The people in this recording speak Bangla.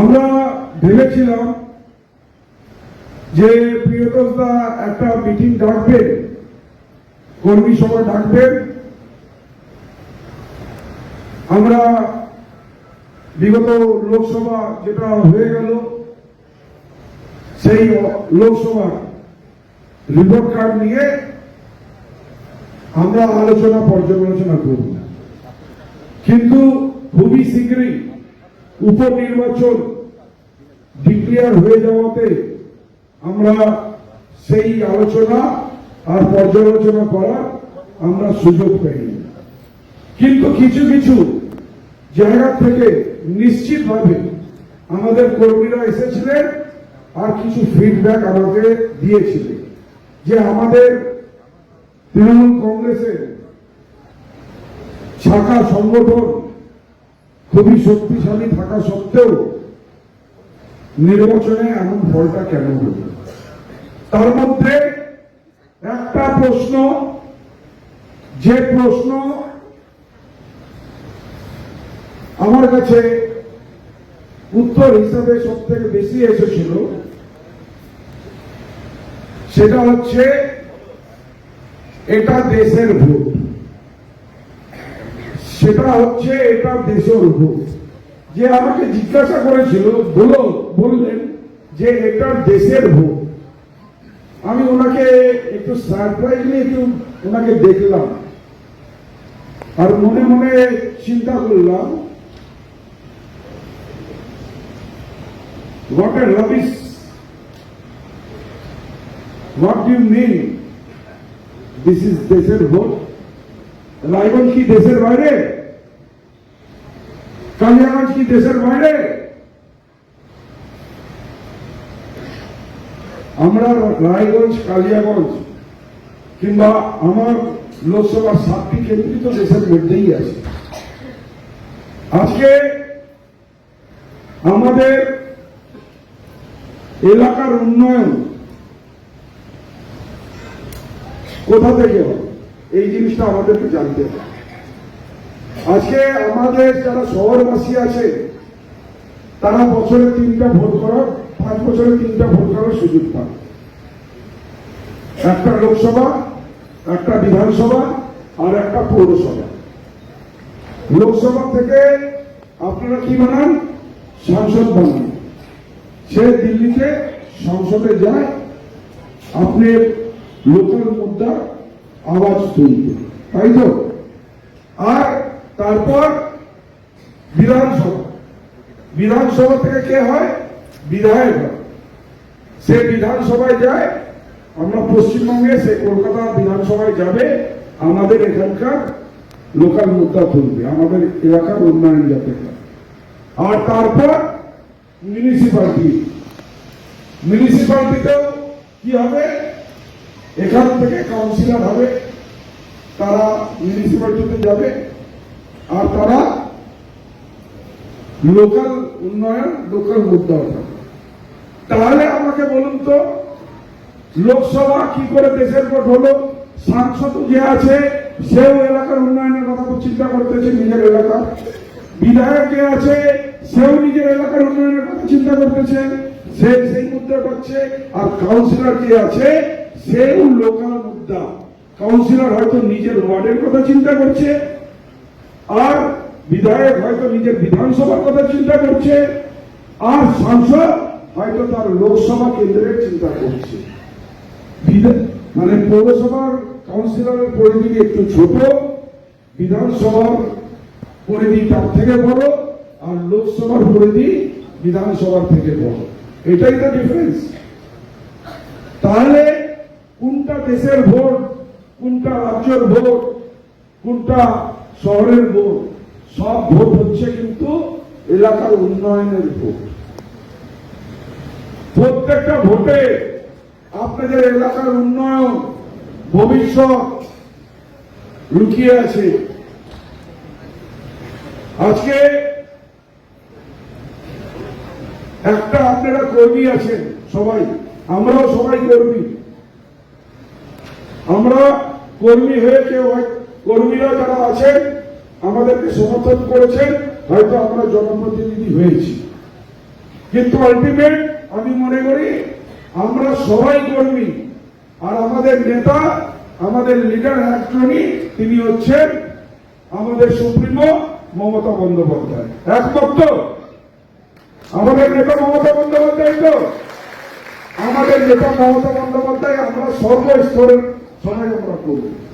আমরা ভেবেছিলাম যে প্রিয়তোষদা একটা মিটিং ডাকবেন, কর্মী সভা ডাকবেন। আমরা বিগত লোকসভা যেটা হয়ে গেল, সেই লোকসভা রিপোর্ট কার্ড নিয়ে আমরা আলোচনা পর্যালোচনা করব। কিন্তু খুবই শীঘ্রই উপনির্বাচন ডিক্লেয়ার হয়ে যাওয়াতে আমরা সেই আলোচনা আর পর্যালোচনা করার আমরা সুযোগ পাইনি। কিন্তু কিছু কিছু জায়গা থেকে নিশ্চিতভাবে আমাদের কর্মীরা এসেছিলেন আর কিছু ফিডব্যাক আমাকে দিয়েছিলেন যে আমাদের তৃণমূল কংগ্রেসের শাখা সংগঠন খুবই শক্তিশালী থাকা সত্ত্বেও নির্বাচনে এমন ফলটা কেন হল? তার মধ্যে একটা প্রশ্ন, যে প্রশ্ন আমার কাছে উত্তর হিসাবে সব থেকে বেশি এসেছিল, সেটা হচ্ছে, এটা দেশের ভোট। সেটা হচ্ছে এটা দেশের ভোট যে আমাকে জিজ্ঞাসা করেছিল, বলো, বললেন যে এটা দেশের ভোট আমি ওনাকে একটু সারপ্রাইজলি একটু ওনাকে দেখলাম আর মনে মনে চিন্তা করলাম a rubbish. What do you mean? This is দেশের ভোট রায়গঞ্জ কি দেশের বাইরে কালিয়াগঞ্জ কি দেশের বাইরে। আমরা রায়গঞ্জ, কালিয়াগঞ্জ কিংবা আমার লোকসভার সাতটি কেন্দ্রই তো দেশের মধ্যেই আছে। আজকে আমাদের এলাকার উন্নয়ন কোথা থেকে এই জিনিসটা আমাদেরকে জানতে হবে। আজকে আমাদের যারা শহরবাসী আছে, তারা বছরে তিনটা ভোট করার, পাঁচ বছরে তিনটা ভোট করার সুযোগ পান একটা লোকসভা, একটা বিধানসভা আর একটা পৌরসভা। লোকসভা থেকে আপনারা কি বানান? সাংসদ বানান। সে দিল্লিতে সংসদে যায়, আপনি লোকাল মুদ্রা আওয়াজ তুলতে তাই তো? আর তারপর বিধানসভা। বিধানসভা থেকে কে হয়? বিধায়ক সে বিধানসভায় যায়, আমরা পশ্চিমবঙ্গে, সে কলকাতা বিধানসভায় যাবে, আমাদের এখানকার লোকাল মুদ্রা তুলবে, আমাদের এলাকার উন্নয়ন যাতে আর তারপর মিউনিসিপালিটি মিউনিসিপালিটিতেও কি হবে? এখান থেকে কাউন্সিলর হবে। তারা মিউনিসিপালিটিতে যাবে। আর তারা লোকাল উন্নয়ন, লোকাল মুদ্রা উঠাবে তাহলে আমাকে বলুন তো, লোকসভা কি করে দেশের ভোট হলো? সাংসদ যে আছে, সেও এলাকার উন্নয়নের কথা চিন্তা করতেছে নিজের এলাকা বিধায়ক যে আছে, সেও নিজের এলাকার উন্নয়নের কথা চিন্তা করতেছে। সে সেই মুদ্রা করছে আর কাউন্সিলর যে আছে, সেও লোকাল মুদ্রা। কাউন্সিলর হয়তো নিজের ওয়ার্ডের কথা চিন্তা করছে। আর বিধায়ক হয়তো নিজের বিধানসভার কথা চিন্তা করছে, আর সাংসদ হয়তো তার লোকসভা কেন্দ্রের চিন্তা করছে। মানে পৌরসভার কাউন্সিলরের পরিধি একটু ছোট, বিধানসভার পরিধি তার থেকে বড়, আর লোকসভার পরিধি বিধানসভার থেকে বড়। এটাই তো ডিফারেন্স তাহলে কোনটা দেশের ভোট, কোনটা রাজ্যের ভোট, কোনটা শহরের ভোট, সব ভোট হচ্ছে কিন্তু এলাকার উন্নয়নের ভোট। প্রত্যেকটা ভোটে আপনাদের এলাকার উন্নয়ন, ভবিষ্যৎ লুকিয়ে আছে। আজকে একটা আপনারা কর্মী আছেন সবাই, আমরাও সবাই কর্মী। আমরা কর্মী হয়ে কেউ হয়- কর্মীরা যারা আছেন, আমাদেরকে সমর্থন করেছেন, হয়তো আমরা জনপ্রতিনিধি হয়েছি। কিন্তু আলটিমেট আমি মনে করি, আমরা সবাই কর্মী, আর আমাদের নেতা, আমাদের লিডার একজনই, তিনি হচ্ছেন আমাদের সুপ্রিমো মমতা বন্দ্যোপাধ্যায়। একমত? তো? আমাদের নেতা মমতা বন্দ্যোপাধ্যায় তো? আমাদের নেতা মমতা বন্দ্যোপাধ্যায় আমরা সর্বস্তরের সবাই আমরা করব।